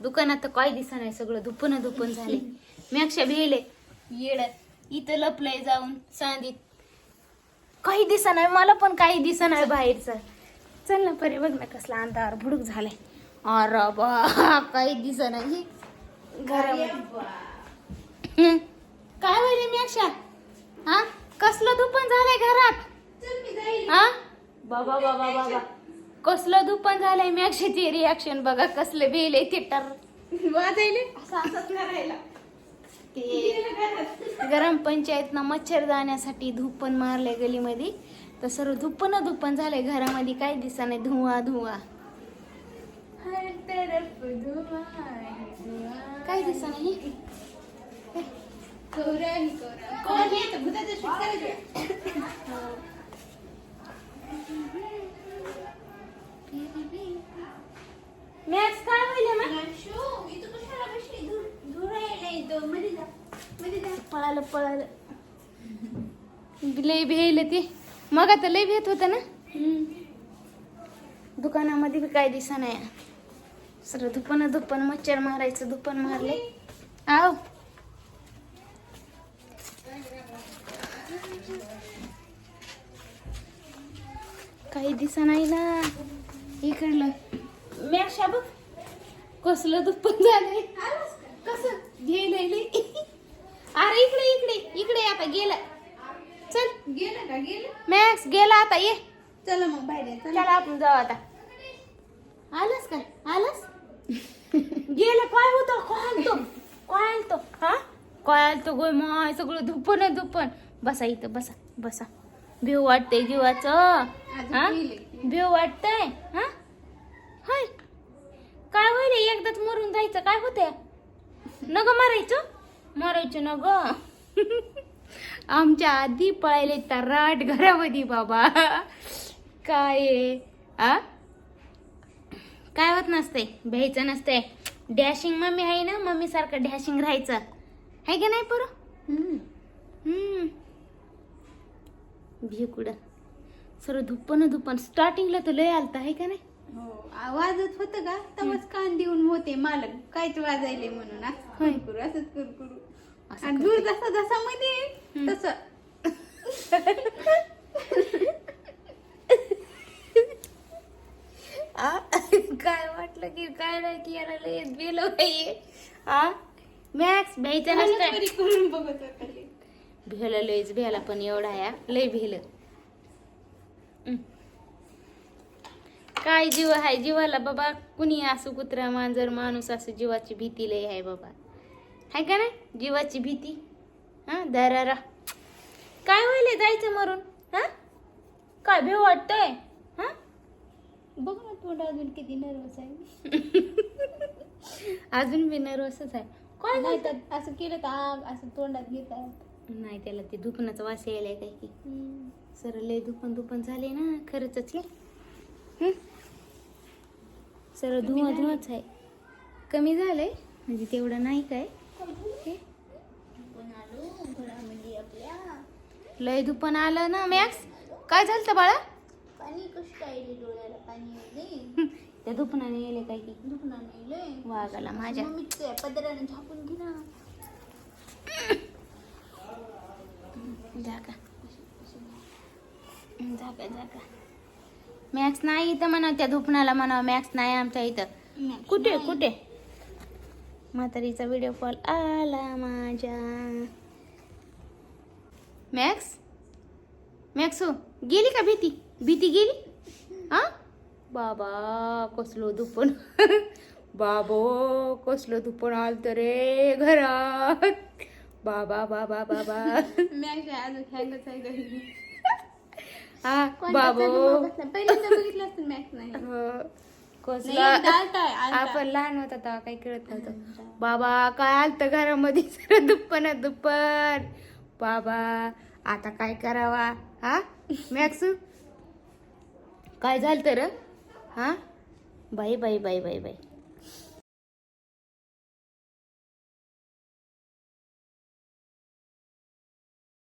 दुकानात तर काय दिसा नाही सगळं धुपन धुपन झाले. मी अक्षा भेले येड. इथं लपलंय जाऊन सांदीत काही दिसा नाही मला पण काही दिसा नाही बाहेरचं. चल ना परे बघ ना कसला अंधार भुडूक झालाय. अरे बा काही दिसा नाही. घरामध्ये. काय होईल मी अक्षा हा? कसलं दुपन झालंय घरात? हा? बाबा बाबा बाबा. कसलं दुपन झालंय मी अक्षाची रिॲक्शन बघा कसलं बेल ते टर वाजायले? असं असंच करायला. ते गरम पंचायतनं मच्छर जाण्यासाठी धुपन मारले गलीमध्ये. तर सर्व धुपन धुपन झालंय घरामध्ये काय दिसा नाही. धुवा धुवा. हर तरफ धुवा है, धुवा. काय दिसा नाही कोरा ही कोरा कोण येतं भूताचं शूट करायचं मॅक्स काय होईल मग शो इथं कशाला बसली धूर धूर यायला येतो मध्ये जा मध्ये जा पळालं पळालं. लय भेल ते. मग आता लय भेट होतं ना? दुकानामध्ये बी काय दिसा नाही. सर धुपन धुपन मच्छर मारायचं धुपन मारले. आव. काही दिसा नाही ना. इकडलं. मी अशा बघ. कसलं दुप्पन झालंय. कसं? गेलंय लय. अरे इकडे इकडे इकडे आता गेला. चल. गेलं का? गेलं? मॅक्स गेला आता ये. चला मग बाहेर चला. आपण जाऊ आता. आलास काय आलास? गेलं काय होतं? काय आलतो? हा? आलतो गोय माय? सगळं धुपन धुपन बसा इथं बसा बसा. भिव वाटतंय जीवाचं. हा. भिव वाटतंय? हा? हाय. काय होईल एकदाच मरून जायचं. काय होतंय? नग मारायचं? मारायचं न ग आमच्या आधी पळायले तराट घरामध्ये बाबा. काय? आ? काय होत नसते भ्यायचं नसते डॅशिंग मम्मी आहे ना मम्मी सारखं डॅशिंग राहायचं. आहे का नाही पोरं? हम्म. हम्म. भी कुठं सर्व धुप्पन धुप्पन. स्टार्टिंगला तर लय आलता आहे का नाही? हो आवाजच होतं का? तवच कान देऊन होते मालक. कायच वाजायले म्हणून असं होय. करू करू असंच करू करू असं आणि दूर जसा जसा मध्ये. तसं. आ? काय वाटलं की काय नाही की याला लय गेलो पाहिजे आ मॅक्स भ्यायचं नसतं करून बघत भेलं लयच भेला पण एवढा या लय भेल काय जीव आहे? जीवाला बाबा कुणी असो कुत्रा मांजर माणूस असो जीवाची भीती लय आहे बाबा. आहे का नाही? जीवाची भीती. हा दरारा काय होईल जायचं मरून? हा? काय भेव वाटतंय? हा? बघ ना तोंड अजून किती नर्वस आहे. अजून बी नर्वसच आहे. काय नाही तर असं केलं तर आग असं तोंडात घेतात नाही त्याला ते दुखण्याचा वास यायलाय काय की सर लय दुपन दुपन झाले ना खरंच हं? सर धुवा धुवाच आहे. कमी झालंय म्हणजे तेवढं नाही काय. हे? लय दुपन आलं ना मॅक्स काय झालं बाळा? पाणी कसं काय डोळ्याला? पाणी त्या दुपनाने येले काय की? दुखणार नाही लय वागाला माझ्या. मम्मी त्या पदराने झाकून घे ना जागा जागा जागा मॅक्स नाही इथं म्हणा त्या दुपणाला म्हणा मॅक्स नाही आमच्या इथं. कुठे कुठे? म्हातारीचा व्हिडिओ कॉल आला माझ्या. मॅक्स मॅक्सू गेली का भीती? भीती गेली? हा? बाबा कसलो दुपण बाबो कसलो दुपण आलत रे घरात. बाबा बाबा बाबा. मी अशी अजून हँगच आहे घरी हा बाबो. बघितलं असतं नाही. हो. कसला. आपण लहान होता तेव्हा काही कळत नव्हतं. बाबा काय आलत घरामध्ये? सर दुप्पन दुप्पन. बाबा आता काय करावा? हा? मॅक्स? काय झालं तर हा? बाई बाई बाई बाई बाई.